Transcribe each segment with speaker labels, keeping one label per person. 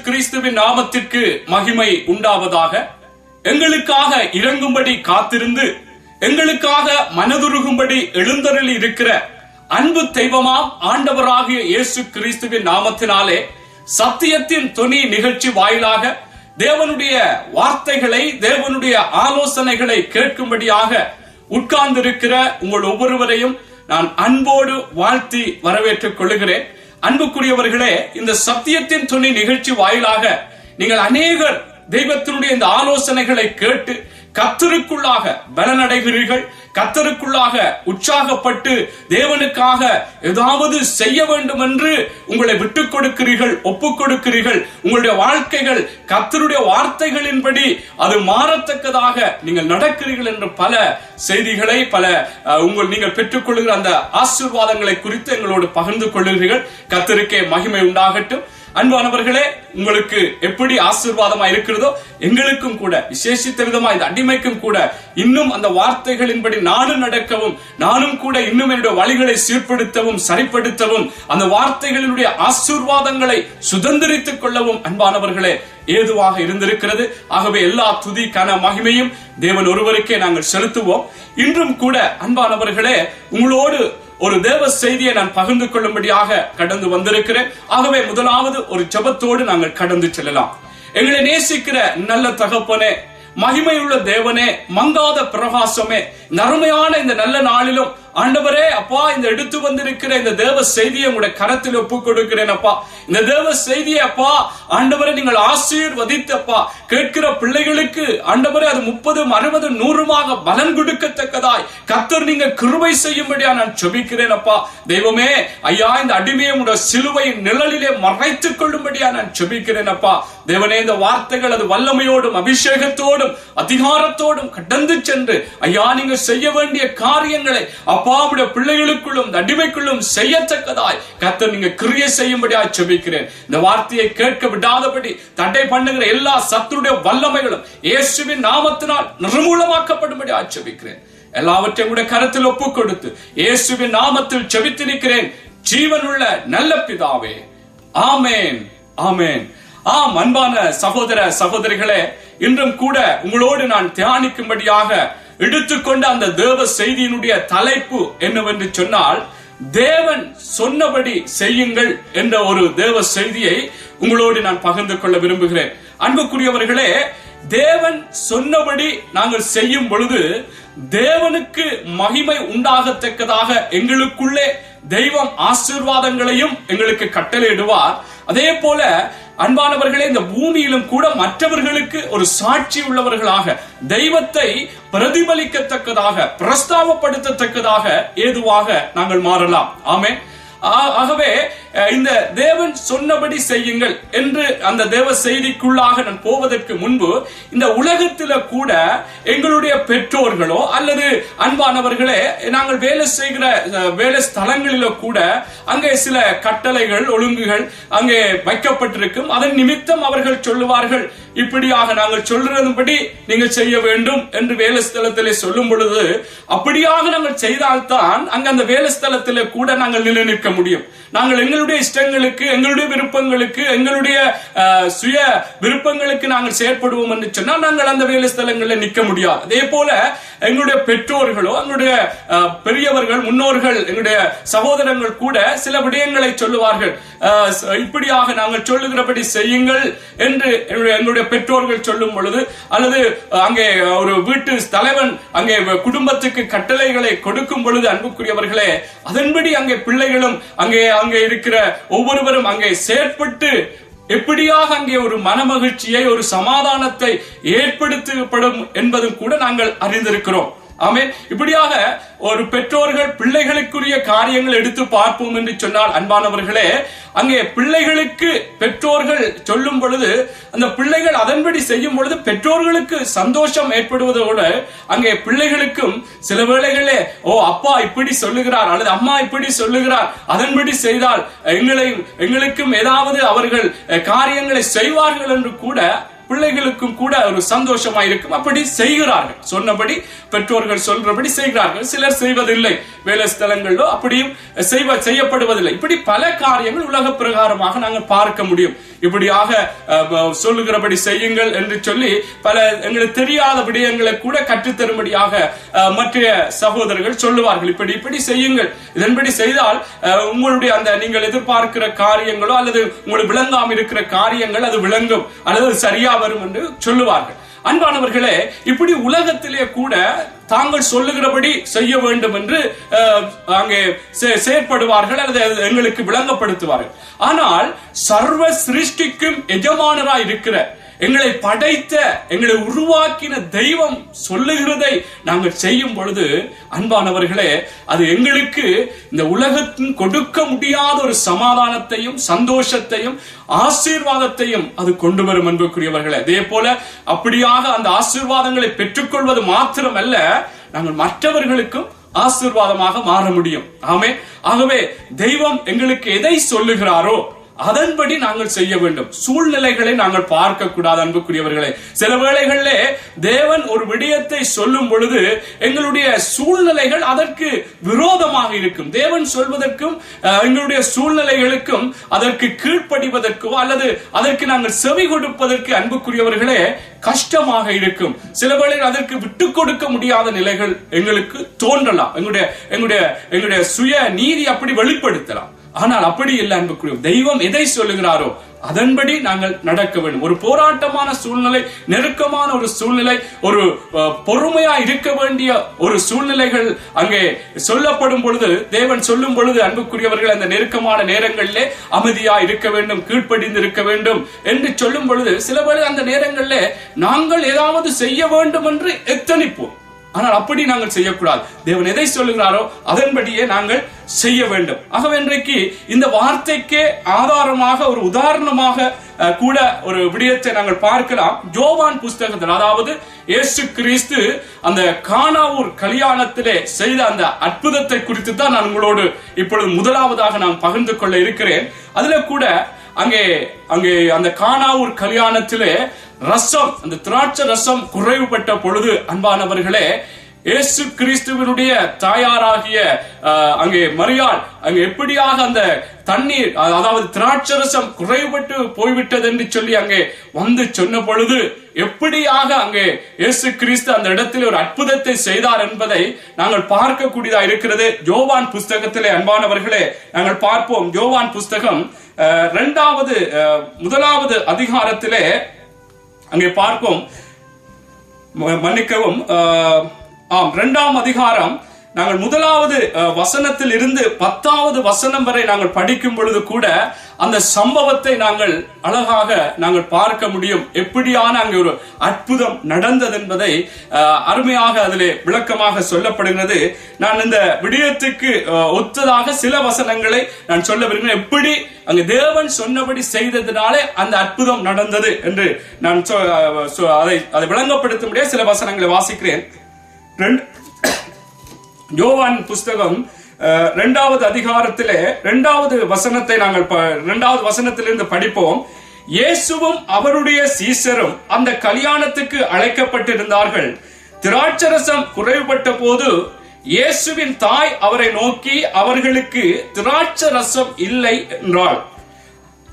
Speaker 1: கிறிஸ்துவின் நாமத்திற்கு மகிமை உண்டாவதாக எங்களுக்காக இறங்கும்படி காத்திருந்து எங்களுக்காக மனதுருகும்படி எழுந்தருளி இருக்கிற அன்பு தெய்வமாம் ஆண்டவராகிய இயேசு கிறிஸ்துவின் நாமத்தினாலே சத்தியத்தின் துணி நிகழ்ச்சி வாயிலாக தேவனுடைய வார்த்தைகளை தேவனுடைய ஆலோசனைகளை கேட்கும்படியாக உட்கார்ந்திருக்கிற உங்கள் ஒவ்வொருவரையும் நான் அன்போடு வாழ்த்தி வரவேற்றுக் கொள்கிறேன். அன்புக்குரியவர்களே இந்த சத்தியத்தின் துணி நிகழ்ச்சி வாயிலாக நீங்கள் அநேகர் தெய்வத்தினுடைய இந்த ஆலோசனைகளை கேட்டு கத்தருக்குள்ளாக பலனடைகிறீர்கள். கத்தருக்குள்ளாக உற்சாகப்பட்டு தேவனுக்காக ஏதாவது செய்ய வேண்டும் என்று உங்களை விட்டுக் கொடுக்கிறீர்கள் ஒப்புக் கொடுக்கிறீர்கள். உங்களுடைய வாழ்க்கைகள் கத்தருடைய வார்த்தைகளின்படி அது மாறத்தக்கதாக நீங்கள் நடக்கிறீர்கள் என்ற பல செய்திகளை பல உங்கள் நீங்கள் பெற்றுக்கொள்கிற அந்த ஆசீர்வாதங்களை குறித்து எங்களோடு பகிர்ந்து கொள்கிறீர்கள் கத்தருக்கே மகிமை உண்டாகட்டும். அன்பானவர்களே உங்களுக்கு எப்படி ஆசீர்வாதமா இருக்கிறதோ எங்களுக்கும் கூட விசேஷித்த விதமா இந்த அடிமைக்கும் கூட இன்னும் அந்த வார்த்தைகளின்படி நானும் நடக்கவும் நானும் கூட இன்னும் என்னுடைய வழிகளை சீர்படுத்தவும் சரிப்படுத்தவும் அந்த வார்த்தைகளினுடைய ஆசீர்வாதங்களை சுதந்திரித்துக் கொள்ளவும் அன்பானவர்களே ஏதுவாக இருந்திருக்கிறது. ஆகவே எல்லா துதி கன மகிமையும் தேவன் ஒருவருக்கே நாங்கள் செலுத்துவோம். இன்றும் கூட அன்பானவர்களே உங்களோடு ஒரு தேவ செய்தியை நான் பகிர்ந்து கொள்ளும்படியாக கடந்து வந்திருக்கிறேன். ஆகவே முதலாவது ஒரு ஜபத்தோடு நாங்கள் கடந்து செல்லலாம். எங்களை நேசிக்கிற நல்ல தகப்பனே மகிமையுள்ள தேவனே மங்காத பிரகாசமே நறுமையான இந்த நல்ல நாளிலும் ஆண்டவரே அப்பா இந்த எடுத்து வந்திருக்கிற இந்த தேவ செய்தியை உங்களுடைய கரத்தில் ஒப்பு கொடுக்கிறேன் அப்பா. இந்த தேவ செய்தியை அப்பா ஆண்டவரை நீங்கள் ஆசீர்வதித்தப்பா. கேட்கிற பிள்ளைகளுக்கு ஆண்டவரே அது முப்பதும் அறுபது நூறுமாக பலன் கொடுக்கத்தக்கதாய். கத்தர் நீங்க கிருபை செய்யும்படியா நான் ஜெபிக்கிறேன் அப்பா. தெய்வமே ஐயா இந்த அடிமையை உடைய சிலுவை நிழலிலே மறைத்துக் கொள்ளும்படியா நான் ஜெபிக்கிறேன் அப்பா. தேவனே இந்த வார்த்தைகள் அது வல்லமையோடும் அபிஷேகத்தோடும் அதிகாரத்தோடும் கடந்து சென்று ஐயா நீங்க செய்ய வேண்டிய காரியங்களை அப்பாவுடைய பிள்ளைகளுக்குள்ளும் அடிமைக்குள்ளும் செய்யத்தக்கதாய் கத்தர் நீங்க கிரியை செய்யும்படியா செபிக்கிறேன். இந்த வார்த்தையை கேட்க விடாதபடி தடை பண்ணுகிற எல்லா சத்துருடைய வல்லமைகளும் இயேசுவின் நாமத்தினால் நிர்மூலமாக்கப்படும்படியா ஜெபிக்கிறேன் எல்லாவற்றையும் கூட கருத்தில் ஒப்பு கொடுத்து இயேசுவின் நாமத்தில் ஜெபித்து நிற்கிறேன். ஜீவனுள்ள நல்ல பிதாவே. ஆமேன். ஆமேன். ஆம் அன்பான சகோதர சகோதரிகளே இன்றும் கூட உங்களோடு நான் தியானிக்கும்படியாக எடுத்துக்கொண்ட அந்த தேவ செய்தியினுடைய தலைப்பு என்னவென்று சொன்னால் தேவன் சொன்னபடி செய்யுங்கள் என்ற ஒரு தேவ செய்தியை உங்களோடு நான் பகிர்ந்து கொள்ள விரும்புகிறேன். அன்புக்குரியவர்களே தேவன் சொன்னபடி நாங்கள் செய்யும் பொழுது தேவனுக்கு மகிமை உண்டாகத்தக்கதாக எங்களுக்குள்ளே தெய்வம் ஆசீர்வாதங்களையும் எங்களுக்கு கட்டளையிடுவார். அதே போல அன்பானவர்களே இந்த பூமியிலும் கூட மற்றவர்களுக்கு ஒரு சாட்சி உள்ளவர்களாக தெய்வத்தை பிரதிபலிக்கத்தக்கதாக பிரஸ்தாவப்படுத்தத்தக்கதாக ஏதுவாக நாங்கள் மாறலாம். ஆமே ஆகவே இந்த தேவன் சொன்னபடி செய்யுங்கள் என்று அந்த தேவ செய்திக்குள்ளாக நான் போவதற்கு முன்பு இந்த உலகத்தில் கூட எங்களுடைய பெற்றோர்களோ அல்லது அன்பானவர்களே நாங்கள் வேலை செய்கிற வேலை ஸ்தலங்களிலோ கூட அங்கே சில கட்டளைகள் ஒழுங்குகள் அங்கே வைக்கப்பட்டிருக்கும். அதன் நிமித்தம் அவர்கள் சொல்லுவார்கள் இப்படியாக நாங்கள் சொல்றதுபடி நீங்கள் செய்ய வேண்டும் என்று வேலை ஸ்தலத்திலே சொல்லும் பொழுது அப்படியாக நாங்கள் செய்தால்தான் அங்க அந்த வேலை ஸ்தலத்திலே கூட நாங்கள் நிலை நிற்க முடியும். நாங்கள் எங்கள் எங்களுடைய இஷ்டங்களுக்கு எங்களுடைய விருப்பங்களுக்கு எங்களுடைய சுய விருப்பங்களுக்கு நாங்கள் செயற்படுவோம் என்று சொன்னால் நாங்கள் அந்த வேலை ஸ்தலங்களில் நிற்க முடியாது. அதே போல எங்களுடைய பெற்றோர்களோ எங்களுடைய பெரியவர்கள் முன்னோர்கள் எங்களுடைய சகோதரங்கள் கூட சில விடயங்களை சொல்லுவார்கள். இப்படியாக நாங்கள் சொல்லுகிறபடி செய்யுங்கள் என்று எங்களுடைய பெற்றோர்கள் சொல்லும் பொழுது அல்லது அங்கே ஒரு வீட்டு தலைவன் அங்கே குடும்பத்துக்கு கட்டளைகளை கொடுக்கும் பொழுது அன்புக்குரியவர்களே அதன்படி அங்கே பிள்ளைகளும் அங்கே அங்கே இருக்கிற ஒவ்வொருவரும் அங்கே செயற்பட்டு எப்படியாக அங்கே ஒரு மனமகிழ்ச்சியை ஒரு சமாதானத்தை ஏற்படுத்தப்படும் என்பதும் கூட நாங்கள் அறிந்திருக்கிறோம். ஆமே இப்படியாக ஒரு பெற்றோர்கள் பிள்ளைகளுக்குரிய காரியங்கள் எடுத்து பார்ப்போம் என்று சொன்னால் அன்பானவர்களே அங்கே பிள்ளைகளுக்கு பெற்றோர்கள் சொல்லும் பொழுது அந்த பிள்ளைகள் அதன்படி செய்யும் பொழுது பெற்றோர்களுக்கு சந்தோஷம் ஏற்படுவதோடு அங்கே பிள்ளைகளுக்கும் சில வேளைகளே ஓ அப்பா இப்படி சொல்லுகிறார் அல்லது அம்மா இப்படி சொல்லுகிறார் அதன்படி செய்தால் எங்களை எங்களுக்கும் ஏதாவது அவர்கள் காரியங்களை செய்வார்கள் என்று கூட பிள்ளைகளுக்கும் கூட ஒரு சந்தோஷமா இருக்கும் அப்படி செய்கிறார்கள். சொன்னபடி பெற்றோர்கள் சொல்றபடி செய்கிறார்கள். சிலர் செய்வதில்லை. வேலை ஸ்தலங்களிலோ அப்படியும் செய்வ செய்யப்படுவதில்லை. இப்படி பல காரியங்கள் உலக பிரகாரமாக நாங்கள் பார்க்க முடியும். இப்படியாக சொல்லுகிறபடி செய்யுங்கள் என்று சொல்லி பல எங்களுக்கு தெரியாத விடயங்களை கூட கற்றுத்தரும்படியாக மற்ற சகோதரர்கள் சொல்லுவார்கள். இப்படி இப்படி செய்யுங்கள். இதன்படி செய்தால் உங்களுடைய அந்த நீங்கள் எதிர்பார்க்கிற காரியங்களோ அல்லது உங்களுக்கு விளங்காமல் இருக்கிற காரியங்கள் அது விளங்கும். அல்லது சரியா வரும் என்று சொல்லுவார்கள். அன்பானவர்களே இப்படி உலகத்திலே கூட தாங்கள் சொல்லுகிறபடி செய்ய வேண்டும் என்று அங்கே செ- செயற்படுவார்கள் அல்லது எங்களுக்கு விளங்கப்படுத்துவார்கள். ஆனால் சர்வ சிருஷ்டிக்கும் எஜமானராய் இருக்கிற எங்களை படைத்த எங்களை உருவாக்கின தெய்வம் சொல்லுகிறதை நாங்கள் செய்யும் பொழுது அன்பானவர்களே அது எங்களுக்கு இந்த உலகத்தின் கொடுக்க முடியாத ஒரு சமாதானத்தையும் சந்தோஷத்தையும் ஆசீர்வாதத்தையும் அது கொண்டு வரும் அன்புக்குரியவர்களே. அதே போல அப்படியாக அந்த ஆசீர்வாதங்களை பெற்றுக்கொள்வது மாத்திரமல்ல நாங்கள் மற்றவர்களுக்கும் ஆசீர்வாதமாக மாற முடியும். ஆமே ஆகவே தெய்வம் எங்களுக்கு எதை சொல்லுகிறாரோ அதன்படி நாங்கள் செய்ய வேண்டும். சூழ்நிலைகளை நாங்கள் பார்க்க கூடாது அன்புக்குரியவர்களே. சில வேளைகளிலே தேவன் ஒரு விடயத்தை சொல்லும் பொழுது எங்களுடைய சூழ்நிலைகள் அதற்கு விரோதமாக இருக்கும். தேவன் சொல்வதற்கும் அஹ், எங்களுடைய சூழ்நிலைகளுக்கும் அதற்கு கீழ்ப்படிவதற்கோ அல்லது அதற்கு நாங்கள் செவி கொடுப்பதற்கு அன்புக்குரியவர்களே கஷ்டமாக இருக்கும். சில வேளைகள் அதற்கு விட்டு கொடுக்க முடியாத நிலைகள் எங்களுக்கு தோன்றலாம். எங்களுடைய எங்களுடைய எங்களுடைய சுய நீதி அப்படி வெளிப்படுத்தலாம். ஆனால் அப்படி இல்லை அன்புக்குரிய தெய்வம் எதை சொல்லுகிறாரோ அதன்படி நாங்கள் நடக்க வேண்டும். ஒரு போராட்டமான சூழ்நிலை நெருக்கமான ஒரு சூழ்நிலை ஒரு பொறுமையா இருக்க வேண்டிய ஒரு சூழ்நிலைகள் அங்கே சொல்லப்படும் பொழுது தேவன் சொல்லும் பொழுது அன்புக்குரியவர்கள் அந்த நெருக்கமான நேரங்களிலே அமைதியா இருக்க வேண்டும் கீழ்ப்படிந்து இருக்க வேண்டும் என்று சொல்லும் பொழுது சில வேளை அந்த நேரங்களிலே நாங்கள் ஏதாவது செய்ய வேண்டும் என்று எத்தனிப்போம். ஆனால் அப்படி நாங்கள் செய்யக்கூடாது. தேவன் எதை சொல்லுகிறாரோ அதன்படியே நாங்கள் செய்ய வேண்டும். ஆகவே இன்றைக்கு இந்த வார்த்தைக்கே ஆதாரமாக ஒரு உதாரணமாக கூட ஒரு விடயத்தை நாங்கள் பார்க்கலாம். ஜோவான் புஸ்தகத்தில் அதாவது இயேசு கிறிஸ்து அந்த கானாவூர் கல்யாணத்திலே செய்த அந்த அற்புதத்தை குறித்து தான் நான் உங்களோடு இப்பொழுது முதலாவதாக நான் பகிர்ந்து கொள்ள இருக்கிறேன். அதுல கூட அங்கே அங்கே அந்த கானாவூர் கல்யாணத்திலே ரசம் அந்த திராட்சை ரசம் குறைவுபட்ட பொழுது அன்பானவர்களே இயேசு கிறிஸ்துவனுடைய தாயாராகிய அஹ், அங்கே மரியாள் அங்கே எப்படியாக அந்த தண்ணீர் அதாவது திராட்சரசம் குறைவுபட்டு போய்விட்டது என்று சொல்லி அங்கே வந்து சொன்ன பொழுது எப்படியாக அங்கே இயேசு கிறிஸ்து அந்த இடத்தில் ஒரு அற்புதத்தை செய்தார் என்பதை நாங்கள் பார்க்கக்கூடியதா இருக்கிறது. ஜோவான் புஸ்தகத்திலே அன்பானவர்களே நாங்கள் பார்ப்போம். ஜோவான் புஸ்தகம் அஹ், இரண்டாவது அஹ், முதலாவது அதிகாரத்திலே அங்கே பார்ப்போம். ம- மன்னிக்கவும் ஆம் இரண்டாம் அதிகாரம் நாங்கள் முதலாவது அஹ், வசனத்தில் இருந்து பத்தாவது வசனம் வரை நாங்கள் படிக்கும் பொழுது கூட அந்த சம்பவத்தை நாங்கள் அழகாக நாங்கள் பார்க்க முடியும். எப்படியான அங்கே ஒரு அற்புதம் நடந்தது என்பதை அஹ், அருமையாக அதிலே விளக்கமாக சொல்லப்படுகிறது. நான் இந்த விடயத்துக்கு அஹ், ஒத்ததாக சில வசனங்களை நான் சொல்ல விரும்புகிறேன். எப்படி? அங்கு தேவன் சொன்னபடி செய்ததினாலே அந்த அற்புதம் நடந்தது என்று நான் சொ- அதை அதை விளங்கப்படுத்த முடியாது சில வசனங்களை வாசிக்கிறேன். ரெண்டு- யோவான் புஸ்தகம் இரண்டாவது அதிகாரத்திலே இரண்டாவது வசனத்தை நாங்கள் ப- இரண்டாவது வசனத்திலிருந்து படிப்போம். இயேசுவும் அவருடைய சீசரும் அந்த கல்யாணத்துக்கு அழைக்கப்பட்டிருந்தார்கள். திராட்சரசம் குறைவுபட்ட போது இயேசுவின் தாய் அவரை நோக்கி அவர்களுக்கு திராட்சரசம் இல்லை என்றாள்.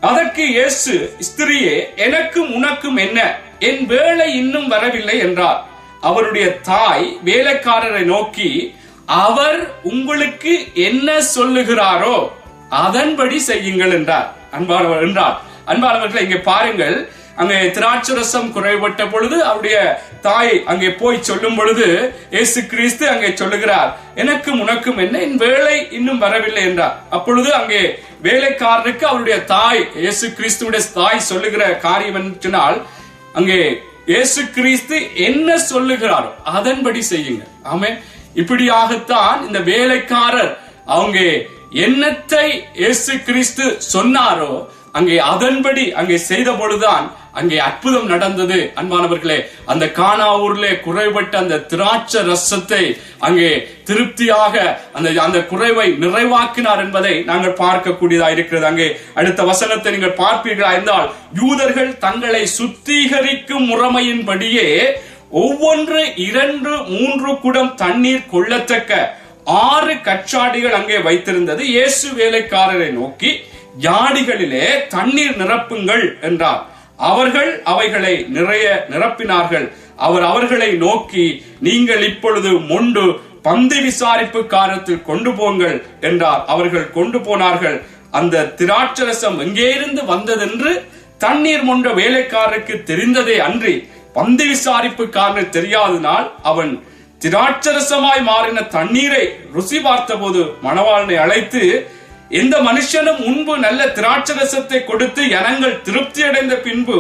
Speaker 1: அதற்கு இயேசு ஸ்திரியே எனக்கும் உனக்கும் என்ன? என் வேலை இன்னும் வரவில்லை என்றார். அவருடைய தாய் வேலைக்காரரை நோக்கி அவர் உங்களுக்கு என்ன சொல்லுகிறாரோ அதன்படி செய்யுங்கள் என்றார். அன்பானவர் என்றார். அன்பானவர்களை இங்கே பாருங்கள். அங்கே திராட்சரசம் குறைபட்ட பொழுது அவருடைய தாய் அங்கே போய் சொல்லும் பொழுது இயேசு கிறிஸ்து அங்கே சொல்லுகிறார் எனக்கும் உனக்கும் என்ன? என் வேலை இன்னும் வரவில்லை என்றார். அப்பொழுது அங்கே வேலைக்காரருக்கு அவருடைய தாய் இயேசு கிறிஸ்துடைய தாய் சொல்லுகிற காரியம் என்று சொன்னால் அங்கே இயேசு கிறிஸ்து என்ன சொல்லுகிறாரோ அதன்படி செய்யுங்க ஆமே இப்படியாகத்தான் இந்த வேலைக்காரர் அவங்க என்னத்தை இயேசு கிறிஸ்து சொன்னாரோ அங்கே அதன்படி அங்கே செய்த பொழுதுதான் அங்கே அற்புதம் நடந்தது. அன்பானவர்களே அந்த கானா ஊர்ல குறைபட்ட அந்த திராட்சை ரசத்தை அங்கே திருப்தியாக அந்த அந்த குறைவை நிறைவாக்கினார் என்பதை நாங்கள் பார்க்கக்கூடியதா இருக்கிறது. அங்கே அடுத்த வசனத்தை நீங்கள் பார்ப்பீர்களா? இருந்தால் யூதர்கள் தங்களை சுத்திகரிக்கும் முறைமையின்படியே ஒவ்வொன்று இரண்டு மூன்று குடம் தண்ணீர் கொள்ளத்தக்க ஆறு கச்சாடிகள் அங்கே வைத்திருந்தது. இயேசு வேலைக்காரரை நோக்கி ஜாடிகளிலே தண்ணீர் நிரப்புங்கள் என்றார். அவர்கள் அவைகளை நிறைய நிரப்பினார்கள். அவர் அவர்களை நோக்கி நீங்கள் இப்பொழுது மொண்டு பந்தி விசாரிப்பு காரத்தில் கொண்டு போங்கள் என்றார். அவர்கள் கொண்டு போனார்கள். அந்த திராட்சரசம் எங்கே இருந்து வந்ததென்று தண்ணீர் மொன்ற வேலைக்காரருக்கு தெரிந்ததே அன்றி பந்தி விசாரிப்புக்காரன் தெரியாதனால் அவன் திராட்சரசமாய் மாறின தண்ணீரை ருசி பார்த்தபோது மணவாளனை அழைத்து எந்த மனுஷனும் முன்பு நல்ல திராட்சரசத்தை கொடுத்து எனங்கள் திருப்தி அடைந்த பின்பு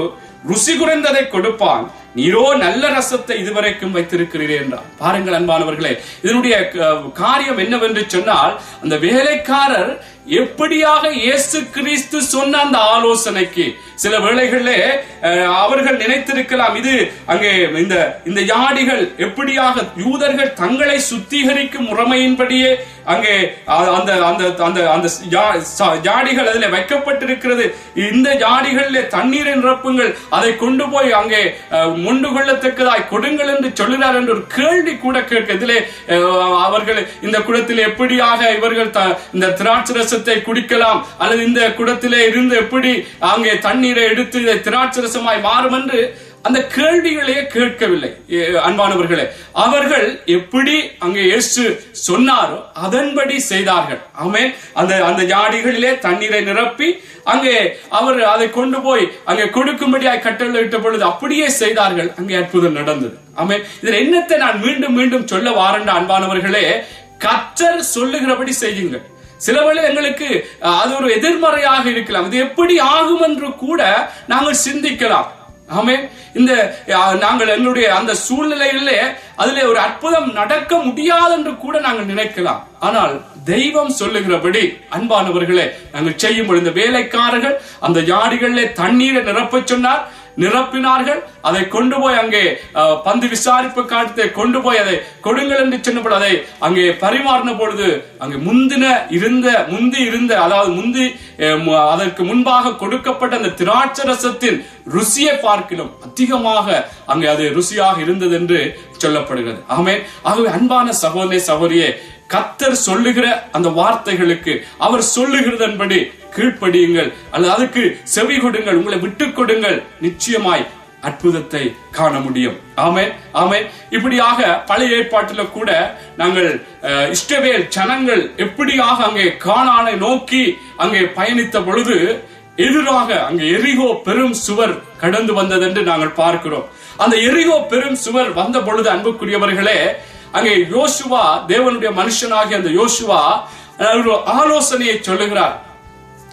Speaker 1: ருசி குறைந்ததை கொடுப்பான். நீரோ நல்ல ரசத்தை இதுவரைக்கும் வைத்திருக்கிறீர்கள் என்றார் பாருங்கள் அன்பானவர்களே இதனுடைய காரியம் என்னவென்று சொன்னால் அந்த வேலைக்காரர் எப்படியாக இயேசு கிறிஸ்து சொன்ன அந்த ஆலோசனைக்கு? சில வேளைகளிலே அவர்கள் நினைத்திருக்கலாம் இது அங்கே இந்த இந்த யாடிகள் எப்படியாக யூதர்கள் தங்களை சுத்திகரிக்கும் முறைமையின்படியே அங்கே அந்த அந்த அந்த அந்த ஜாடிகள் அதில் வைக்கப்பட்டிருக்கிறது. இந்த ஜாடிகளில் தண்ணீரை நிரப்புங்கள் அதை கொண்டு போய் அங்கே முண்டு கொள்ளத்தக்கதாய் கொடுங்கள் என்று சொல்லுகிறார் என்று ஒரு கேள்வி கூட கேட்க இதிலே அவர்கள் இந்த குளத்தில் எப்படியாக இவர்கள் இந்த திராட்சரச ரசத்தை குடிக்கலாம் அல்லது இந்த குடத்திலே இருந்து எப்படி அங்கே தண்ணீரை எடுத்து இதை திராட்சரசமாய் மாறும் என்று அந்த கேள்விகளையே கேட்கவில்லை அன்பானவர்களே. அவர்கள் எப்படி அங்கே இயேசு சொன்னாரோ அதன்படி செய்தார்கள். ஆமென். அந்த அந்த ஜாடிகளிலே தண்ணீரை நிரப்பி அங்கே அவர் அதை கொண்டு போய் அங்கே கொடுக்கும்படியாய் கட்டளையிட்ட பொழுது அப்படியே செய்தார்கள். அங்கே அற்புதம் நடந்தது. ஆமென். இதில் என்னத்தை நான் மீண்டும் மீண்டும் சொல்ல வாரண்ட அன்பானவர்களே? கற்றல் சொல்லுகிறபடி செய்யுங்கள். சில வேளை எங்களுக்கு அது ஒரு எதிர்மறையாக இருக்கலாம். இது எப்படி ஆகும் என்று கூட நாங்கள் சிந்திக்கலாம். ஆமே இந்த நாங்கள் எங்களுடைய அந்த சூழ்நிலையிலே அதுல ஒரு அற்புதம் நடக்க முடியாது என்று கூட நாங்கள் நினைக்கலாம். ஆனால் தெய்வம் சொல்லுகிறபடி அன்பானவர்களே நாங்கள் செய்யும் பொழுது இந்த வேலைக்காரர்கள் அந்த யாடிகளிலே தண்ணீரை நிரப்பச் சொன்னார். நிரப்பினார்கள். அதை கொண்டு போய் அங்கே பந்து விசாரிப்பு காலத்தை கொண்டு போய் அதை கொடுங்கள் என்று சொன்னபோது அதை அங்கே பரிமாறின பொழுது அங்கே முந்தின இருந்த முந்தி இருந்த அதாவது முந்தி அதற்கு முன்பாக கொடுக்கப்பட்ட அந்த திராட்சை ரசத்தின் ருசியை பார்க்கிலும் அதிகமாக அங்கே அது ருசியாக இருந்தது என்று சொல்லப்படுகிறது. ஆமே ஆகவே அன்பான சகோதரே சகோதரியே கத்தர் சொல்லுகிற அந்த வார்த்தைகளுக்கு அவர் சொல்லுகிறதன்படி கீழ்ப்படியுங்கள். அல்லது அதுக்கு செவி கொடுங்கள் உங்களை விட்டு கொடுங்கள். நிச்சயமாய் அற்புதத்தை காண முடியும். ஆமென் ஆமென். இப்படியாக பழைய ஏற்பாட்டில கூட நாங்கள் அஹ், இஸ்ரவேல் ஜனங்கள் எப்படியாக அங்கே காணானை நோக்கி அங்கே பயணித்த பொழுது எதிராக அங்க எரிகோ பெரும் சுவர் கடந்து வந்தது என்று நாங்கள் பார்க்கிறோம். அந்த எரிகோ பெரும் சுவர் வந்த பொழுது அன்புக்குரியவர்களே அங்கே யோசுவா தேவனுடைய மனுஷனாகிய அந்த யோசுவா ஒரு ஆலோசனையை சொல்லுகிறார்.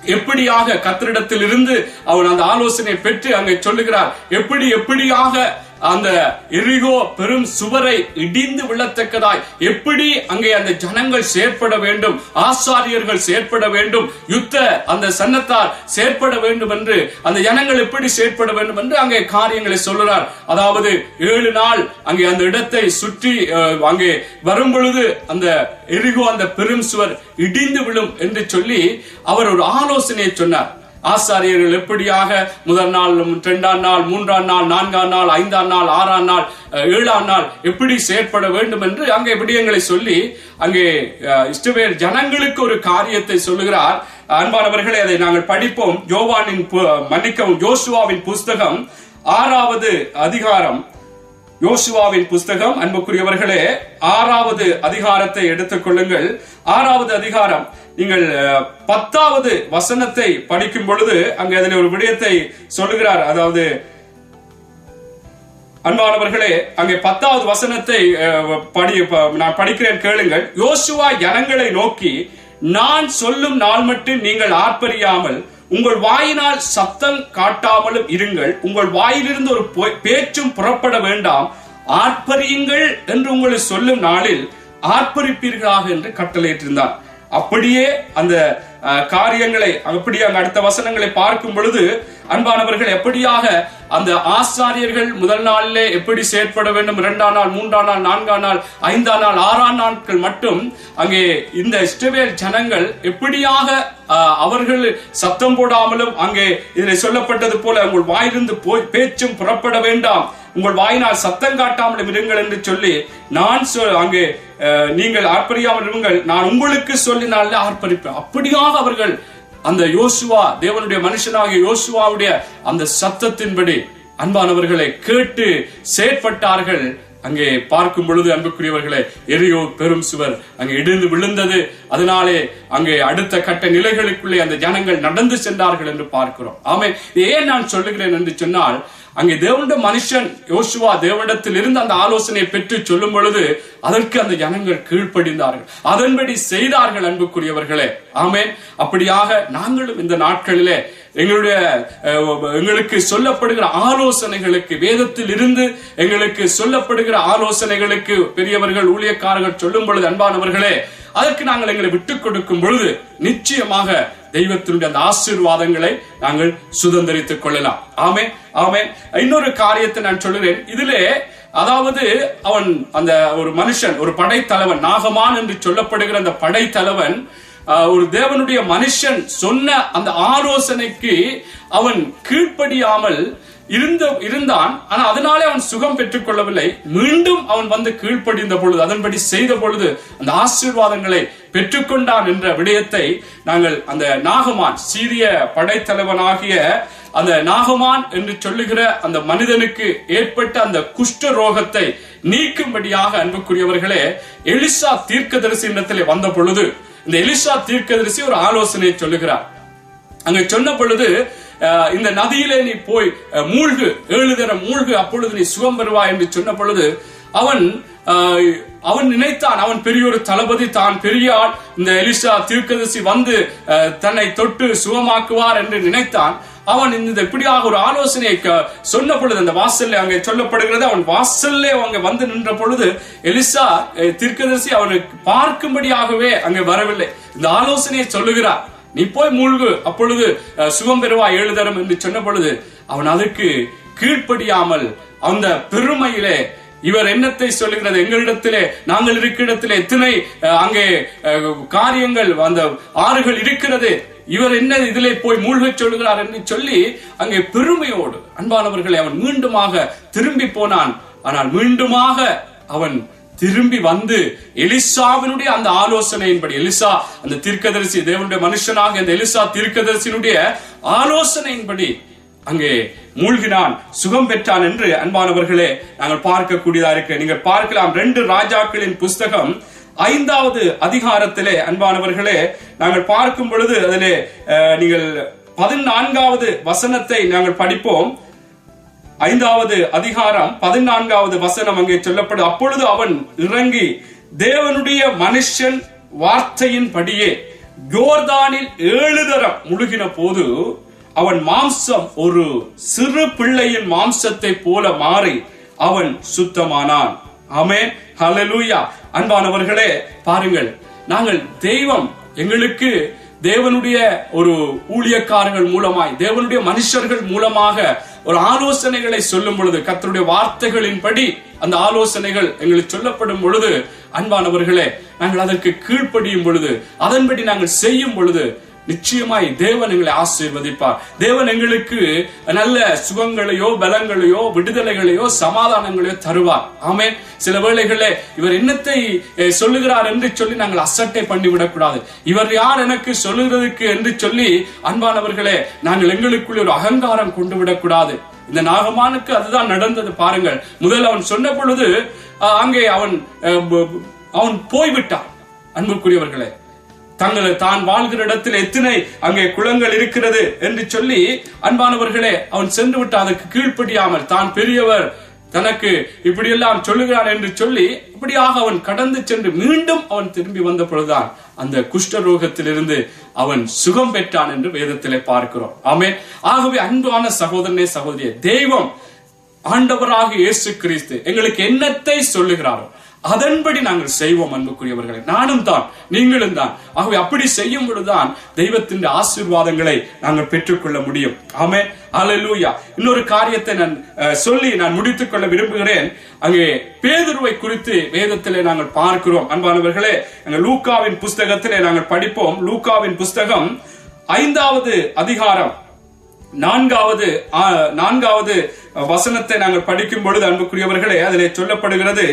Speaker 1: எப்படியாக கத்தரிடத்தில் இருந்து அவன் அந்த ஆலோசனை பெற்று அங்கே சொல்லுகிறார்? எப்படி எப்படியாக அந்த எரிகோ பெரும் சுவரை இடிந்து விழத்தக்கதாய். எப்படி அங்கே அந்த ஜனங்கள் செயற்பட வேண்டும்? ஆசாரியர்கள் செயற்பட வேண்டும்? யுத்த அந்த சன்னத்தார் செயற்பட வேண்டும் என்று அந்த ஜனங்கள் எப்படி செயற்பட வேண்டும் என்று அங்கே காரியங்களை சொல்லுறார் அதாவது ஏழு நாள் அங்கே அந்த இடத்தை சுற்றி அஹ், அங்கே வரும் பொழுது அந்த எரிகோ அந்த பெரும் சுவர் இடிந்து விழும் என்று சொல்லி அவர் ஒரு ஆலோசனையை சொன்னார். ஆசாரியர்கள் எப்படியாக முதல் நாள் இரண்டாம் நாள் மூன்றாம் நாள் நான்காம் நாள் ஐந்தாம் நாள் ஆறாம் நாள் ஏழாம் நாள் எப்படி செயற்பட வேண்டும் என்று அங்கே விடயங்களை சொல்லி அங்கே அஹ், ஜனங்களுக்கு ஒரு காரியத்தை சொல்லுகிறார். அன்பானவர்களை அதை நாங்கள் படிப்போம். யோவானின் பு- மன்னிக்கவும் ஜோசுவாவின் புஸ்தகம் ஆறாவது அதிகாரம். யோசுவாவின் புஸ்தகம். அன்புக்குரியவர்களே ஆறாவது அதிகாரத்தை எடுத்துக் கொள்ளுங்கள். ஆறாவது அதிகாரம். நீங்கள் பத்தாவது வசனத்தை படிக்கும் பொழுது அங்கே அதில் ஒரு விடயத்தை சொல்லுகிறார். அதாவது அன்பானவர்களே அங்கே பத்தாவது வசனத்தை படி நான் படிக்கிறேன் கேளுங்கள். யோசுவா ஜனங்களை நோக்கி நான் சொல்லும் நாள் மட்டும் நீங்கள் ஆர்ப்பரியாமல் உங்கள் வாயினால் சத்தம் காட்டாமலும் இருங்கள். உங்கள் வாயிலிருந்து ஒரு பேச்சும் புறப்பட வேண்டாம். ஆர்ப்பரியுங்கள் என்று உங்களை சொல்லும் நாளில் ஆர்ப்பரிப்பீர்களாக என்று கட்டளையிட்டிருந்தார். அப்படியே அந்த அஹ், காரியங்களை அப்படியே அந்த அடுத்த வசனங்களை பார்க்கும் பொழுது அன்பானவர்கள் எப்படியாக அந்த ஆசாரியர்கள் முதல் நாளிலே எப்படி செயற்பட வேண்டும்? இரண்டாம் நாள் மூன்றாம் நாள் நான்காம் நாள் ஐந்தாம் நாள் ஆறாம் நாட்கள் மட்டும் அங்கே இந்த இஸ்ரவேல் ஜனங்கள் எப்படியாக அவர்கள் சத்தம் போடாமலும் அங்கே இதில் சொல்லப்பட்டது போல உங்கள் வாயிலிருந்து போய் பேச்சும் புறப்பட வேண்டாம். உங்கள் வாயினால் சத்தம் காட்டாமலும் இருங்கள் என்று சொல்லி நான் சொல் அங்கே அஹ், நீங்கள் ஆர்ப்பரியாமல் இருங்கள். நான் உங்களுக்கு சொல்லினால ஆர்ப்பரிப்பேன். அப்படியாக அவர்கள் அந்த யோசுவா தேவனுடைய மனுஷனாகிய யோசுவாவுடைய அந்த சத்தத்தின்படி அன்பானவர்களை கேட்டு செயற்பட்டார்கள். அங்கே பார்க்கும் பொழுது அன்புக்குரியவர்களே எரியோ பெரும் சுவர் அங்கே இடிந்து விழுந்தது. அதனாலே அங்கே அடுத்த கட்ட நிலைகளுக்குள்ளே அந்த ஜனங்கள் நடந்து சென்றார்கள் என்று பார்க்கிறோம். ஆமே ஏன் நான் சொல்லுகிறேன் என்று சொன்னால் அங்கே தேவனுடைய மனுஷன் யோசுவா தேவனிடத்தில் இருந்து அந்த ஆலோசனையை பெற்று சொல்லும் பொழுது அதற்கு அந்த ஜனங்கள் கீழ்ப்படிந்தார்கள். அதன்படி செய்தார்கள் அன்புக்குரியவர்களே. ஆமே அப்படியாக நாங்களும் இந்த நாட்களிலே எங்களுடைய எங்களுக்கு சொல்லப்படுகிற ஆலோசனைகளுக்கு வேதத்தில் இருந்து எங்களுக்கு சொல்லப்படுகிற ஆலோசனைகளுக்கு பெரியவர்கள் ஊழியக்காரர்கள் சொல்லும் பொழுது அன்பானவர்களே அதற்கு நாங்கள் எங்களை விட்டுக் கொடுக்கும் பொழுது நிச்சயமாக தெய்வத்தினுடைய அந்த ஆசீர்வாதங்களை நாங்கள் சுதந்திரித்துக் கொள்ளலாம். ஆமே ஆமே இன்னொரு காரியத்தை நான் சொல்லுறேன் இதிலே அதாவது அவன் அந்த ஒரு மனுஷன் ஒரு படைத்தலைவன் நாகமான் என்று சொல்லப்படுகிற அந்த படைத்தலைவன் ஆஹ், ஒரு தேவனுடைய மனுஷன் சொன்ன அந்த ஆலோசனைக்கு அவன் கீழ்ப்படியாமல் இருந்த இருந்தான். ஆனா அதனாலே அவன் சுகம் பெற்றுக் கொள்ளவில்லை மீண்டும் அவன் வந்து கீழ்ப்படிந்த பொழுது அதன்படி செய்த பொழுது அந்த ஆசீர்வாதங்களை பெற்றுக்கொண்டான் என்ற விடயத்தை நாங்கள் அந்த நாகமான் சீரிய படைத்தலைவனாகிய அந்த நாகமான் என்று சொல்லுகிற அந்த மனிதனுக்கு ஏற்பட்ட அந்த குஷ்ட ரோகத்தை நீக்கும்படியாக அன்புக்குரியவர்களே எலிசா தீர்க்கதரிசி இடத்திலே வந்த பொழுது இந்த எலிசா தீர்க்கதரிசி ஒரு ஆலோசனையை சொல்லுகிறார். அங்க சொன்ன பொழுது இந்த நதியிலே நீ போய் மூழ்கு ஏழு தரம் மூழ்கு அப்பொழுது நீ சுகம் பெறுவாய் என்று சொன்ன பொழுது அவன் அஹ், அவன் நினைத்தான் அவன் பெரிய ஒரு தளபதி தான் பெரிய ஆள். இந்த எலிசா தீர்க்கதரிசி வந்து தன்னை தொட்டு சுகமாக்குவார் என்று நினைத்தான். அவன் இந்த இப்படியாக ஒரு ஆலோசனையை சொன்ன பொழுது அந்த வாசல்ல அங்கே சொல்லப்படுகிறது அவன் வாசல்ல அங்க வந்து நின்ற பொழுது எலிசா தீர்க்கதரிசி அவனுக்கு பார்க்கும்படியாகவே அங்கே வரவில்லை. இந்த ஆலோசனையை சொல்லுகிறார். நீ போய் மூழ்கு. அப்பொழுது சுகம் பெறுவா எழுதரம் என்று சொன்ன பொழுது அவன் அதற்கு கீழ்ப்படியாமல் அந்த பெருமையிலே இவர் என்னத்தை சொல்லுகிறது? எங்களிடத்திலே நாங்கள் இருக்கிடத்திலே எத்தனை அஹ், அங்கே அஹ், காரியங்கள் அந்த ஆறுகள் இருக்கிறது. இவர் என்ன இதிலே போய் மூழ்கச் சொல்லுகிறார் என்று சொல்லி அங்கே பெருமையோடு அன்பானவர்களை அவன் மீண்டுமாக திரும்பி போனான். ஆனால் மீண்டுமாக அவன் திரும்பி வந்து எலிசாவினுடைய அந்த ஆலோசனையின்படி எலிசா அந்த தீர்க்கதரிசி தேவனுடைய மனுஷனாக அந்த எலிசா தீர்க்கதரிசியினுடைய ஆலோசனையின்படி அங்கே மூழ்கினான் சுகம் பெற்றான் என்று அன்பானவர்களே நாங்கள் பார்க்கக்கூடியதா இருக்கு. நீங்கள் பார்க்கலாம் ரெண்டு ராஜாக்களின் புஸ்தகம் ஐந்தாவது அதிகாரத்திலே அன்பானவர்களே நாங்கள் பார்க்கும் பொழுது அதிலே நீங்கள் பதினான்காவது வசனத்தை நாங்கள் படிப்போம். ஐந்தாவது அதிகாரம் பதினான்காவது வசனம் அங்கே சொல்லப்படும். அப்பொழுது அவன் இறங்கி தேவனுடைய மனுஷன் வார்த்தையின்படியே யோர்தானில் ஏழு தரம் முழுகின போது அவன் மாம்சம் ஒரு சிறு பிள்ளையின் மாம்சத்தை போல மாறி அவன் சுத்தமானான். அமேன் ஹலலூயா அன்பானவர்களே பாருங்கள் நாங்கள் தெய்வம் எங்களுக்கு தேவனுடைய ஒரு ஊழியக்காரர்கள் மூலமாய் தேவனுடைய மனுஷர்கள் மூலமாக ஒரு ஆலோசனைகளை சொல்லும் பொழுது கத்தருடைய வார்த்தைகளின்படி அந்த ஆலோசனைகள் எங்களுக்கு சொல்லப்படும் பொழுது அன்பானவர்களே நாங்கள் அதற்கு கீழ்ப்படியும் பொழுது அதன்படி நாங்கள் செய்யும் பொழுது நிச்சயமாய் தேவன் எங்களை ஆசீர்வதிப்பார். தேவன் எங்களுக்கு நல்ல சுகங்களையோ பலங்களையோ விடுதலைகளையோ சமாதானங்களையோ தருவார். ஆமே சில வேளைகளே இவர் என்னத்தை சொல்லுகிறார் என்று சொல்லி நாங்கள் அசட்டை பண்ணி விடக்கூடாது இவர் யார் எனக்கு சொல்லுகிறதுக்கு என்று சொல்லி அன்பானவர்களே நாங்கள் எங்களுக்குள்ளே ஒரு அகங்காரம் கொண்டு விடக்கூடாது இந்த நாகமானுக்கு அதுதான் நடந்தது பாருங்கள். முதல் அவன் சொன்ன பொழுது அஹ், அங்கே அவன் அஹ், அவன் போய்விட்டான். அன்புக்குரியவர்களே தங்களை தான் வாழ்கிற இடத்தில் எத்தனை அங்கே குளங்கள் இருக்கிறது என்று சொல்லி அன்பானவர்களே அவன் சென்று விட்டு அதற்கு கீழ்ப்படியாமல் தான் பெரியவர் தனக்கு இப்படியெல்லாம் சொல்லுகிறான் என்று சொல்லி இப்படியாக அவன் கடந்து சென்று மீண்டும் அவன் திரும்பி வந்த பொழுதுதான் அந்த குஷ்டரோகத்திலிருந்து அவன் சுகம் பெற்றான் என்று வேதத்திலே பார்க்கிறோம். ஆமே ஆகவே அன்பான சகோதரனே சகோதரியே தெய்வம் ஆண்டவராக இயேசு கிறிஸ்து எங்களுக்கு என்னத்தை சொல்லுகிறாரோ அதன்படி நாங்கள் செய்வோம் அன்புக்குரியவர்களை. நானும் தான் நீங்களும் தான். ஆகவே அப்படி செய்யும் பொழுதுதான் தெய்வத்தின் ஆசீர்வாதங்களை நாங்கள் பெற்றுக்கொள்ள முடியும். ஆமே அலலூயா இன்னொரு காரியத்தை நான் அஹ், சொல்லி நான் முடித்துக் கொள்ள விரும்புகிறேன். அங்கே பேதுருவை குறித்து வேதத்திலே நாங்கள் பார்க்கிறோம். அன்பானவர்களே லூக்காவின் புஸ்தகத்திலே நாங்கள் படிப்போம். லூக்காவின் புஸ்தகம் ஐந்தாவது அதிகாரம் நான்காவது நான்காவது வசனத்தை நாங்கள் படிக்கும் பொழுது அன்புக்குரியவர்களே அதிலே சொல்லப்படுகிறது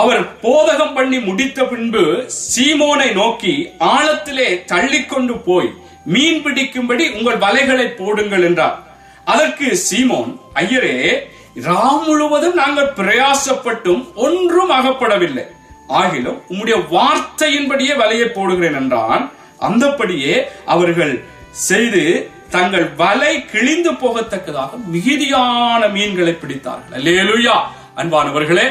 Speaker 1: அவர் போதகம் பண்ணி முடித்த பின்பு சீமோனை நோக்கி ஆழத்திலே தள்ளிக்கொண்டு போய் மீன் பிடிக்கும்படி உங்கள் வலைகளை போடுங்கள் என்றார். அதற்கு சீமோன் ஐயரே ராம் முழுவதும் நாங்கள் பிரயாசப்பட்டும் ஒன்றும் அகப்படவில்லை. ஆகிலும் உம்முடைய வார்த்தையின்படியே வலையை போடுகிறேன் என்றான். அந்தப்படியே அவர்கள் செய்து தங்கள் வலை கிழிந்து போகத்தக்கதாக மிகுதியான மீன்களை பிடித்தார்கள். அன்பானவர்களே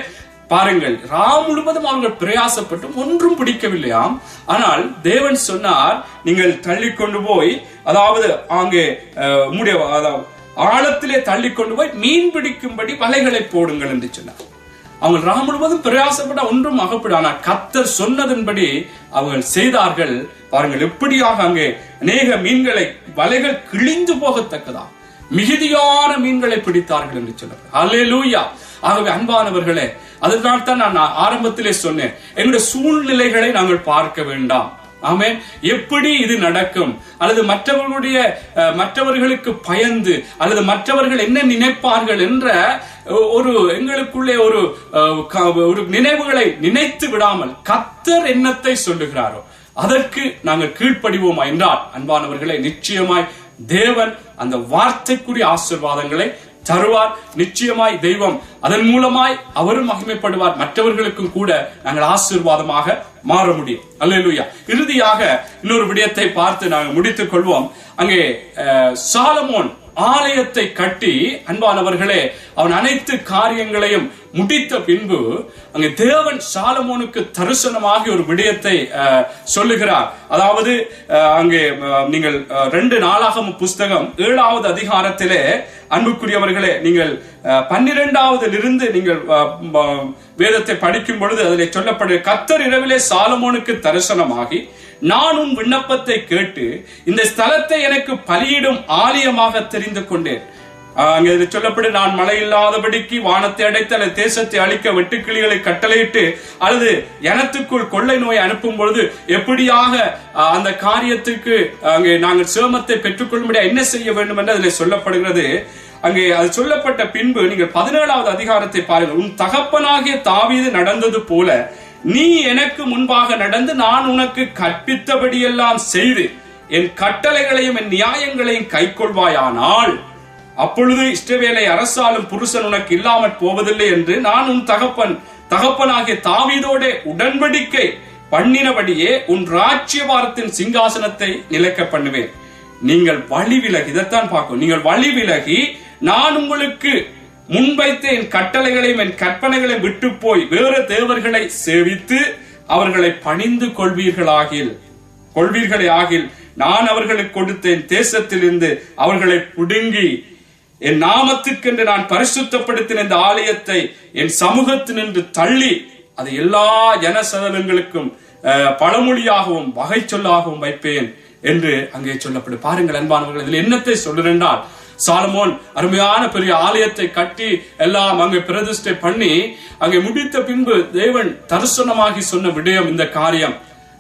Speaker 1: பாருங்கள் ராம் முழுவதும் அவர்கள் பிரயாசப்பட்டு ஒன்றும் பிடிக்கவில்லையாம். ஆனால் தேவன் சொன்னார் நீங்கள் தள்ளி கொண்டு போய் அதாவது அங்கே அஹ், அதாவது, ஆழத்திலே தள்ளி கொண்டு போய் மீன் பிடிக்கும்படி வலைகளை போடுங்கள் என்று சொன்னார். அவங்க ராம் முழுவதும் பிரயாசப்பட ஒன்றும் அகப்படும் ஆனால் கத்தர் சொன்னதன்படி அவர்கள் செய்தார்கள். பாருங்கள் எப்படியாக அங்கே அநேக மீன்களை வலைகள் கிழிந்து போகத்தக்கதா. மிகுதியான மீன்களை பிடித்தார்கள் என்று சொன்னார் அல்லேலூயா ஆகவே அன்பானவர்களே அதனால் தான் நான் ஆரம்பத்திலே சொன்னேன் எங்களுடைய சூழ்நிலைகளை நாங்கள் பார்க்க வேண்டாம். ஆமே எப்படி இது நடக்கும்? அல்லது மற்றவர்களுடைய மற்றவர்களுக்கு பயந்து அல்லது மற்றவர்கள் என்ன நினைப்பார்கள் என்ற ஒரு எங்களுக்குள்ளே ஒரு அஹ், ஒரு நினைவுகளை நினைத்து விடாமல் கத்தர் எண்ணத்தை சொல்லுகிறாரோ அதற்கு நாங்கள் கீழ்ப்படிவோமா என்றால் அன்பானவர்களை நிச்சயமாய் தேவன் அந்த வார்த்தைக்குரிய ஆசீர்வாதங்களை தருவார் நிச்சயமாய் தெய்வம். அதன் மூலமாய் அவரும் மகிமைப்படுவார். மற்றவர்களுக்கும் கூட நாங்கள் ஆசீர்வாதமாக மாற முடியும். அல்லா இறுதியாக இன்னொரு விடயத்தை பார்த்து நாங்கள் முடித்துக் கொள்வோம். அங்கே அஹ், சாலமோன் ஆலயத்தை கட்டி அன்பானவர்களே அவன் அனைத்து காரியங்களையும் முடித்த பின்பு அங்கே தேவன் சாலமோனுக்கு தரிசனமாக ஒரு விடயத்தை சொல்லுகிறார். அதாவது அங்கே நீங்கள் ரெண்டு நாளாகவும் புஸ்தகம் ஏழாவது அதிகாரத்திலே அன்புக்குரியவர்களே நீங்கள் அஹ், பன்னிரெண்டாவதிலிருந்து நீங்கள் வேதத்தை படிக்கும் பொழுது அதில் சொல்லப்படு கத்தர் இரவிலே சாலமோனுக்கு தரிசனமாகி நான் உன் விண்ணப்பத்தை கேட்டு இந்த ஸ்தலத்தை எனக்கு பலியிடும் ஆலயமாக தெரிந்து கொண்டேன். அங்கே சொல்லப்படு நான் மழை இல்லாதபடிக்கு வானத்தை அடைத்து அல்லது தேசத்தை அழிக்க வெட்டுக்கிளிகளை கட்டளையிட்டு அல்லது எனத்துக்குள் கொள்ளை நோய் அனுப்பும் பொழுது எப்படியாக அந்த காரியத்துக்கு அங்கே நாங்கள் சேமத்தை பெற்றுக்கொள்ளும்படியா என்ன செய்ய வேண்டும் என்று அதில் சொல்லப்படுகிறது. அங்கே அது சொல்லப்பட்ட பின்பு நீங்கள் பதினேழாவது அதிகாரத்தை பாருங்கள். உன் தகப்பனாகிய தாவீது நடந்தது போல நீ எனக்கு முன்பாக நடந்து நான் உனக்கு கற்பித்தபடியெல்லாம் செய்து என் கட்டளைகளையும் என் நியாயங்களையும் கைக்கொள்வாயானால் அப்பொழுது இஷ்டவேலை அரசாலும் புருஷன் உனக்கு இல்லாமற் போவதில்லை என்று நான் உன் தகப்பன் தகப்பனாகிய தாவீதோடே உடன்படிக்கை பண்ணினபடியே உன் ராஜ்யபாரத்தின் சிங்காசனத்தை நிலைக்க பண்ணுவேன். நீங்கள் வழி விலகி இதைத்தான் பார்க்கும் நீங்கள் வழி விலகி நான் உங்களுக்கு முன்வைத்த என் கட்டளைகளையும் என் கற்பனைகளையும் விட்டு போய் வேறு தேவர்களை சேவித்து அவர்களை பணிந்து கொள்வீர்களாகில் கொள்வீர்களே ஆகில் நான் அவர்களுக்கு கொடுத்த என் தேசத்திலிருந்து அவர்களை புடுங்கி என் நாமத்திற்கென்று நான் பரிசுத்தப்படுத்தின இந்த ஆலயத்தை என் சமூகத்தினின்று தள்ளி அதை எல்லா ஜனசதனங்களுக்கும் அஹ், பழமொழியாகவும் வகை சொல்லாகவும் வைப்பேன் என்று அங்கே சொல்லப்படும். பாருங்கள் அன்பானவர்கள் இதில் என்னத்தை சொல்லுறென்றால் சாலமோன் அருமையான பெரிய ஆலயத்தை கட்டி எல்லாம் அங்கே பிரதிஷ்டை பண்ணி அங்கே முடித்த பின்பு தேவன் தரிசனமாகி சொன்ன விடயம் இந்த காரியம்.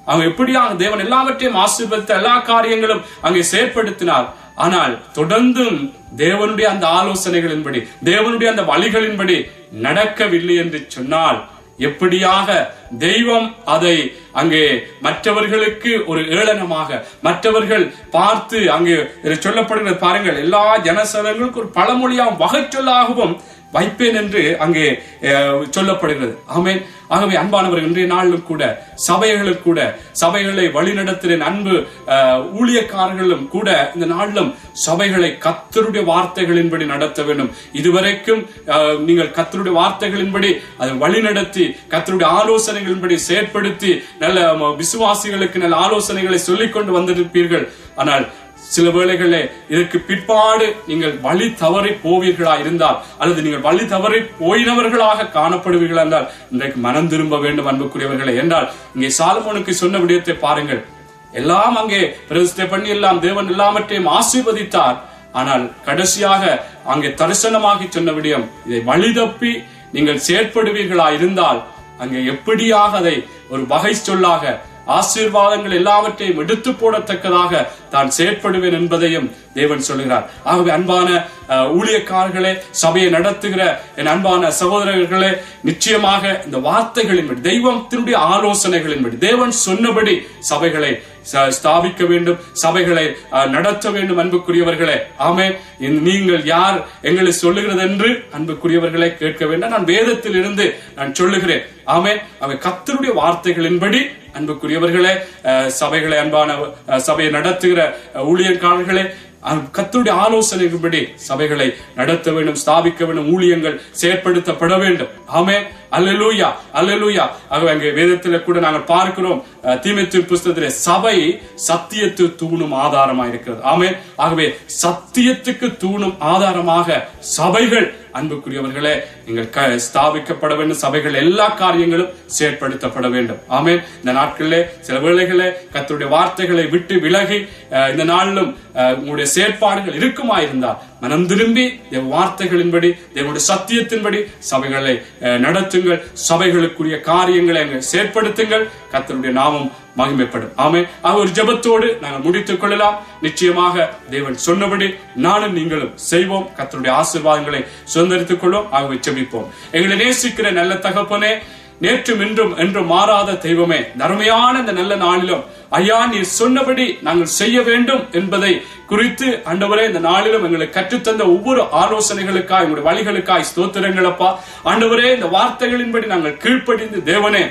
Speaker 1: அவங்க எப்படியாக தேவன் எல்லாவற்றையும் ஆசீர்வதித்த எல்லா காரியங்களும் அங்கே செயற்படுத்தினார். ஆனால் தொடர்ந்தும் தேவனுடைய அந்த ஆலோசனைகளின்படி தேவனுடைய அந்த வழிகளின்படி நடக்கவில்லை என்று சொன்னால் எப்படியாக தெய்வம் அதை அங்கே மற்றவர்களுக்கு ஒரு ஏளனமாக மற்றவர்கள் பார்த்து அங்கே இதில் சொல்லப்படுகிறது பாருங்கள் எல்லா ஜனசனங்களுக்கும் ஒரு பழமொழியாகவும் வகை சொல்லாகவும் வைப்பேன் என்று அங்கே சொல்லப்படுகிறது. ஆமேன். ஆகவே அன்பானவர் இன்றைய நாளிலும் கூட சபைகளும் கூட சபைகளை வழிநடத்துகிற அன்பு ஊழியக்காரர்களும் கூட இந்த நாளிலும் சபைகளை கத்தருடைய வார்த்தைகளின்படி நடத்த வேண்டும். இதுவரைக்கும் நீங்கள் கத்தருடைய வார்த்தைகளின்படி அதை வழிநடத்தி கத்தருடைய ஆலோசனைகளின்படி செயற்படுத்தி நல்ல விசுவாசிகளுக்கு நல்ல ஆலோசனைகளை சொல்லிக் கொண்டு வந்திருப்பீர்கள். ஆனால் சில வேளைகளே இதற்கு பிற்பாடு நீங்கள் வழி தவறி போவீர்களா இருந்தால் அல்லது நீங்கள் வழி தவறி போயினவர்களாக காணப்படுவீர்கள் என்றால் இன்றைக்கு மனம் திரும்ப வேண்டும் அன்புக்குரியவர்களே என்றால் இங்கே சாலமோனுக்கு சொன்ன விடயத்தை பாருங்கள். எல்லாம் அங்கே பிரதிஷ்டை பண்ணி எல்லாம் தேவன் எல்லாவற்றையும் ஆசீர்வதித்தார். ஆனால் கடைசியாக அங்கே தரிசனமாகி சொன்ன விடயம் இதை வழிதப்பி நீங்கள் செயற்படுவீர்களா இருந்தால் அங்கே எப்படியாக அதை ஒரு வகை சொல்லாக ஆசீர்வாதங்கள் எல்லாவற்றையும் எடுத்து போடத்தக்கதாக தான் செயற்படுவேன் என்பதையும் தேவன் சொல்லுகிறார். ஆகவே அன்பான ஊழியக்காரர்களே சபையை நடத்துகிற என் அன்பான சகோதரர்களே நிச்சயமாக இந்த வார்த்தைகளின்படி தெய்வத்தினுடைய ஆலோசனைகளின்படி தேவன் சொன்னபடி சபைகளை ஸ்தாபிக்க வேண்டும் சபைகளை அஹ், நடத்த வேண்டும் அன்புக்குரியவர்களே. ஆமே நீங்கள் யார் எங்களை சொல்லுகிறது என்று அன்புக்குரியவர்களை கேட்க வேண்டும். நான் வேதத்தில் இருந்து நான் சொல்லுகிறேன். ஆமே அவை கத்தருடைய வார்த்தைகளின்படி அன்புக்குரியவர்களே சபைகளை அன்பான சபையை நடத்துகிற ஊழியர்காரர்களே கத்துடைய அஹ், சபைகளை நடத்த வேண்டும் ஸ்தாபிக்க வேண்டும் ஊழியங்கள் செயற்படுத்தப்பட வேண்டும். ஆமே அல்லலூயா அல்லலூயா. ஆகவே அங்கே வேதத்தில் கூட நாங்கள் பார்க்கிறோம் தீமைத்து புஸ்தகத்திலே சபை சத்தியத்து தூணும் ஆதாரமாக இருக்கிறது ஆமே ஆகவே சத்தியத்துக்கு தூணும் ஆதாரமாக சபைகள் அன்புக்குரியவர்களே நீங்கள் ஸ்தாபிக்கப்பட வேண்டும் சபைகள் எல்லா காரியங்களும் செயற்படுத்தப்பட வேண்டும். ஆமே இந்த நாட்களிலே சில வேளைகளே கத்தருடைய வார்த்தைகளை விட்டு விலகி அஹ், இந்த நாளிலும் அஹ், உங்களுடைய செயற்பாடுகள் இருக்குமா இருந்தால் மனம் திரும்பி தேவ வார்த்தைகளின்படி தேவனுடைய சத்தியத்தின்படி சபைகளை அஹ், நடத்துங்கள். சபைகளுக்குரிய காரியங்களை அங்கே செயற்படுத்துங்கள். கத்தருடைய நாமம் மகிமைப்படும். ஆமே ஆக ஒரு ஜெபத்தோடு நாங்கள் முடித்துக் கொள்ளலாம். நிச்சயமாக தேவன் சொன்னபடி நானும் நீங்களும் செய்வோம். கத்தனுடைய ஆசீர்வாதங்களை சுதந்திரித்துக் கொள்வோம். ஆகவே ஜபிப்போம். எங்களை நேசிக்கிற நல்ல தகப்பனே நேற்றும் இன்றும் என்றும் மாறாத தெய்வமே நறுமையான இந்த நல்ல நாளிலும் ஐயா நீர் சொன்னபடி நாங்கள் செய்ய வேண்டும் என்பதை குறித்து ஆண்டவரே இந்த நாளிலும் எங்களுக்கு கற்றுத்தந்த ஒவ்வொரு ஆலோசனைகளுக்காய் உங்களுடைய வழிகளுக்காய் ஸ்தோத்திரங்களப்பா ஆண்டவரே இந்த வார்த்தைகளின்படி நாங்கள் கீழ்ப்படிந்து தேவனே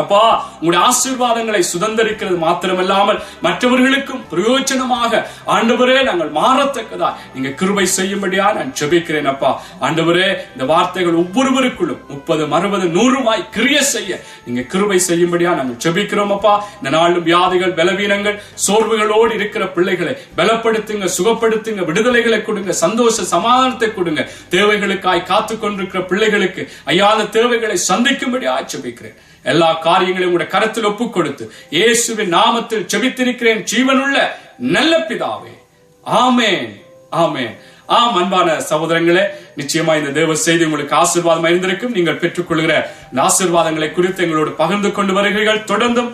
Speaker 1: அப்பா உங்களுடைய ஆசீர்வாதங்களை சுதந்திரிக்கிறது மாத்திரமல்லாமல் மற்றவர்களுக்கும் பிரயோஜனமாக. ஆண்டவரே நாங்கள் மாறத்தக்கதா நீங்க கிருபை செய்யும்படியா நான் ஜெபிக்கிறேன் அப்பா. ஆண்டவரே இந்த வார்த்தைகள் ஒவ்வொருவருக்குள்ளும் முப்பது அறுபது நூறுமாய் கிரிய செய்ய. நீங்க கிருபை செய்யும்படியா நாங்கள் ஜெபிக்கிறோம் அப்பா. இந்த நாளும் வியாதிகள் பலவீனங்கள் சோர்வுகளோடு இருக்கிற பிள்ளைகளை பலப்படுத்துங்க சுகப்படுத்துங்க விடுதலைகளை கொடுங்க சந்தோஷ சமாதானத்தை கொடுங்க. தேவைகளுக்காய் காத்து கொண்டிருக்கிற பிள்ளைகளுக்கு ஐயா தேவைகளை சந்திக்கும்படியா ஜெபிக்கிறேன். எல்லா காரியங்களையும் உடைய கரத்தில் ஒப்புக் கொடுத்து இயேசுவின் நாமத்தில் செபித்திருக்கிறேன். ஜீவனுள்ள நல்ல பிதாவே. ஆமேன். ஆமேன். ஆம் அன்பான சகோதரங்களே நிச்சயமா இந்த தேவ செய்தி உங்களுக்கு ஆசீர்வாதம் இருந்திருக்கும். நீங்கள் பெற்றுக்கொள்கிற இந்த ஆசீர்வாதங்களை குறித்து எங்களோடு பகிர்ந்து கொண்டு வருகிறீர்கள். தொடர்ந்தும்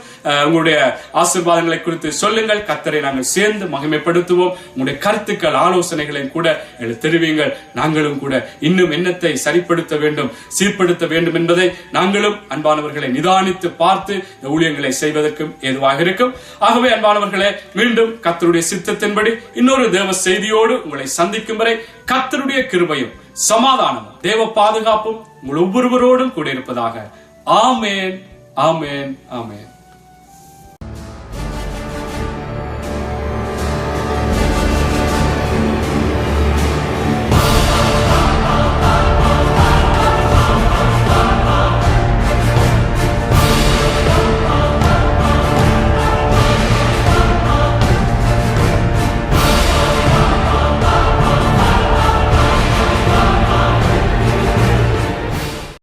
Speaker 1: உங்களுடைய ஆசீர்வாதங்களை குறித்து சொல்லுங்கள். கத்தரை நாங்கள் சேர்ந்து மகிமைப்படுத்துவோம். உங்களுடைய கருத்துக்கள் ஆலோசனைகளையும் கூட எங்களுக்கு தெரிவிங்கள் நாங்களும் கூட இன்னும் எண்ணத்தை சரிப்படுத்த வேண்டும் சீர்படுத்த வேண்டும் என்பதை நாங்களும் அன்பானவர்களை நிதானித்து பார்த்து இந்த ஊழியங்களை செய்வதற்கும் ஏதுவாக இருக்கும். ஆகவே அன்பானவர்களே மீண்டும் கத்தருடைய சித்தத்தின்படி இன்னொரு தேவ செய்தியோடு உங்களை சந்திக்கும் வரை கத்தருடைய கிருபையும் சமாதானமும் தேவ பாதுகாப்பும் உங்கள் ஒவ்வொருவரோடும் கூட இருப்பதாக. ஆமேன் ஆமேன் ஆமேன்.